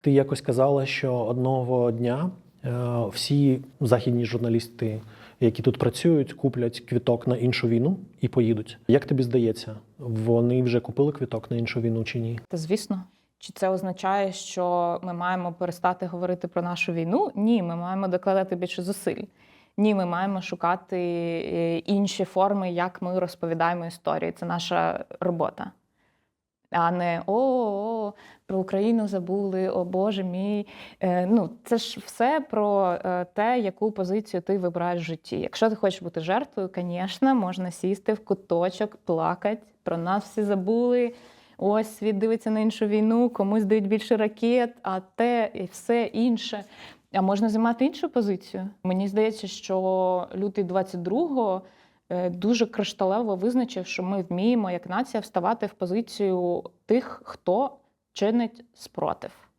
Ти якось казала, що одного дня е, всі західні журналісти, які тут працюють, куплять квіток на іншу війну і поїдуть. Як тобі здається, вони вже купили квіток на іншу війну чи ні? Та звісно. Чи це означає, що ми маємо перестати говорити про нашу війну? Ні, ми маємо докладати більше зусиль. Ні, ми маємо шукати е, інші форми, як ми розповідаємо історії. Це наша робота. А не о, про Україну забули, о Боже мій. Е, ну, це ж все про е, те, яку позицію ти вибираєш в житті. Якщо ти хочеш бути жертвою, звісно, можна сісти в куточок, плакати. Про нас всі забули. Ось світ дивиться на іншу війну, комусь дають більше ракет, а те і все інше. А можна займати іншу позицію. Мені здається, що лютий 22-го е, дуже кришталево визначив, що ми вміємо як нація вставати в позицію тих, хто чинить спротив.